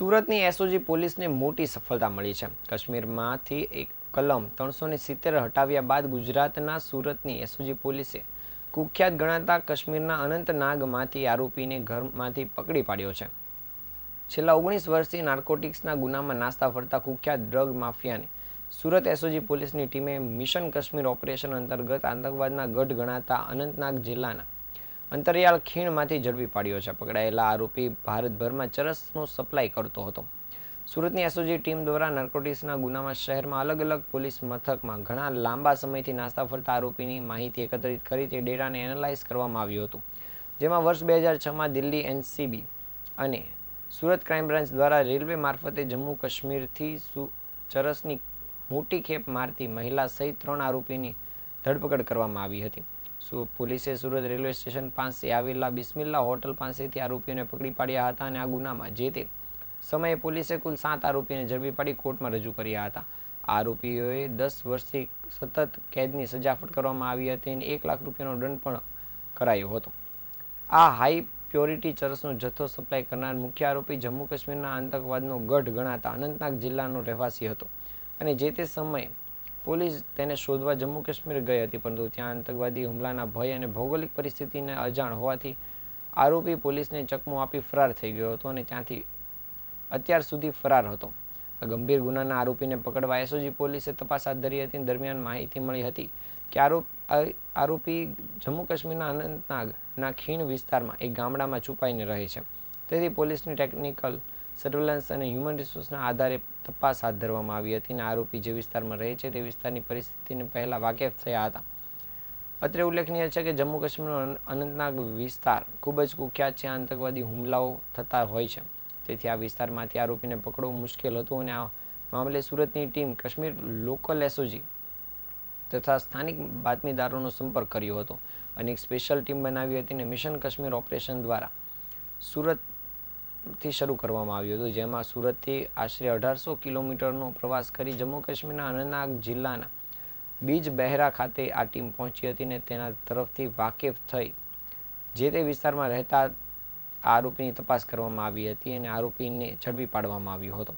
સુરતની એસઓજી પોલીસને મોટી સફળતા મળી છે. કાશ્મીરમાંથી એક કલમ ત્રણસો સિત્તેર હટાવ્યા બાદ ગુજરાતના સુરતની એસઓજી પોલીસે કુખ્યાત ગણાતા કાશ્મીરના અનંતનાગમાંથી આરોપીને ઘરમાંથી પકડી પાડ્યો છે. છેલ્લા ઓગણીસ વર્ષથી નાર્કોટિક્સના ગુનામાં નાસ્તા ફરતા કુખ્યાત ડ્રગ માફિયાને સુરત એસઓજી પોલીસની ટીમે મિશન કાશ્મીર ઓપરેશન અંતર્ગત આતંકવાદના ગઢ ગણાતા અનંતનાગ જિલ્લાના અંતરિયાળ ખીણમાંથી ઝડપી પાડ્યો છે. પકડાયેલા આરોપી ભારતભરમાં ચરસનો સપ્લાય કરતો હતો. સુરતની એસઓજી ટીમ દ્વારા નાર્કોટિક્સના ગુનામાં શહેરમાં અલગ અલગ પોલીસ મથકમાં ઘણા લાંબા સમયથી નાસ્તા ફરતા આરોપીની માહિતી એકત્રિત કરી તે ડેટાને એનાલાઇઝ કરવામાં આવ્યું હતું. જેમાં વર્ષ બે હજાર છમાં દિલ્હી એનસીબી અને સુરત ક્રાઇમ બ્રાન્ચ દ્વારા રેલવે મારફતે જમ્મુ કાશ્મીરથી સુ, ચરસની મોટી ખેપ મારતી મહિલા સહિત ત્રણ આરોપીની ધરપકડ કરવામાં આવી હતી. પોલીસે સુરત રેલવે સ્ટેશન પાસે આવેલા બિસ્મિલ્લા હોટલ પાસેથી આરોપીઓને પકડી પાડ્યા હતા અને આ ગુનામાં જે તે સમયે પોલીસે કુલ સાત આરોપીને ઝડપી પાડી કોર્ટમાં રજૂ કર્યા હતા. આરોપીઓએ દસ વર્ષથી સતત કેદની સજા ફટકારવામાં આવી હતી અને એક લાખ રૂપિયાનો દંડ પણ કરાયો હતો. આ હાઈ પ્યોરિટી ચરસનો જથ્થો સપ્લાય કરનાર મુખ્ય આરોપી જમ્મુ કાશ્મીરના આતંકવાદનો ગઢ ગણાતા અનંતનાગ જિલ્લાનો રહેવાસી હતો અને જે તે સમયે પોલીસ તેને શોધવા જમ્મુ કાશ્મીર ગઈ હતી, પરંતુ ત્યાં આતંકવાદી હુમલાના ભય અને ભૌગોલિક પરિસ્થિતિને અજાણ હોવાથી આરોપી પોલીસને ચકમો આપી ફરાર થઈ ગયો હતો અને ત્યાંથી અત્યાર સુધી ફરાર હતો. ગંભીર ગુનાના આરોપીને પકડવા એસઓજી પોલીસે તપાસ હાથ ધરી હતી દરમિયાન માહિતી મળી હતી કે આરોપ, આરોપી જમ્મુ કાશ્મીરના અનંતનાગના ખીણ વિસ્તારમાં એક ગામડામાં છુપાઈને રહે છે. તેથી પોલીસની ટેકનિકલ સર્વેલન્સ અને હ્યુમન રિસોર્સના આધારે તપાસ હાથ ધરવામાં આવી હતી અને આરોપી જે વિસ્તારમાં રહે છે તે વિસ્તારની પરિસ્થિતિને પહેલાં વાકેફ થયા હતા. અત્રે ઉલ્લેખનીય છે કે જમ્મુ કાશ્મીરનો અનંતનાગ વિસ્તાર ખૂબ જ કુખ્યાત છે, આતંકવાદી હુમલાઓ થતા હોય છે. તેથી આ વિસ્તારમાંથી આરોપીને પકડવું મુશ્કેલ હતું અને આ મામલે સુરતની ટીમ કાશ્મીર લોકલ એસઓજી તથા સ્થાનિક બાતમીદારોનો સંપર્ક કર્યો હતો અને એક સ્પેશિયલ ટીમ બનાવી હતી અને મિશન કાશ્મીર ઓપરેશન દ્વારા સુરતથી શરૂ કરવામાં આવ્યું હતું, જેમાં સુરતથી આશરે અઢારસો કિલોમીટરનો પ્રવાસ કરી જમ્મુ કાશ્મીરના અનંતનાગ જિલ્લાના બીજ બહેરા ખાતે આ ટીમ પહોંચી હતી અને તેના તરફથી વાકેફ થઈ. જે તે વિસ્તારમાં રહેતા આરોપીની તપાસ કરવામાં આવી હતી અને આરોપીને ઝડપી પાડવામાં આવ્યો હતો.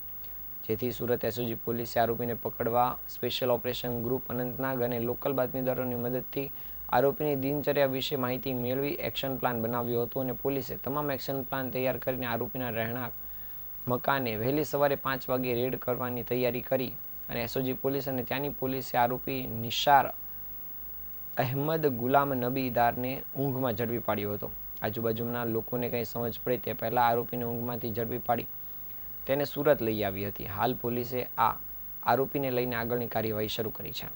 જેથી સુરત એસઓજી પોલીસે આરોપીને પકડવા સ્પેશિયલ ઓપરેશન ગ્રુપ અનંતનાગ અને લોકલ બાતમીદારોની મદદથી આરોપીની દિનચર્યા વિશે માહિતી મેળવી એક્શન પ્લાન બનાવ્યો હતો અને પોલીસે તમામ એક્શન પ્લાન તૈયાર કરીને આરોપીના રહેણાંક, મકાને વહેલી સવારે પાંચ વાગે રેડ કરવાની તૈયારી કરી અને એસઓજી પોલીસ અને ત્યાંની પોલીસે આરોપી નિશાર અહેમદ ગુલામ નબીદારને ઊંઘમાં ઝડપી પાડ્યો હતો. આજુબાજુના લોકોને કંઈ સમજ પડે તે પહેલાં આરોપીને ઊંઘમાંથી ઝડપી પાડી તેને સુરત લઈ આવી હતી. હાલ પોલીસે આ આરોપીને લઈને આગળની કાર્યવાહી શરૂ કરી છે.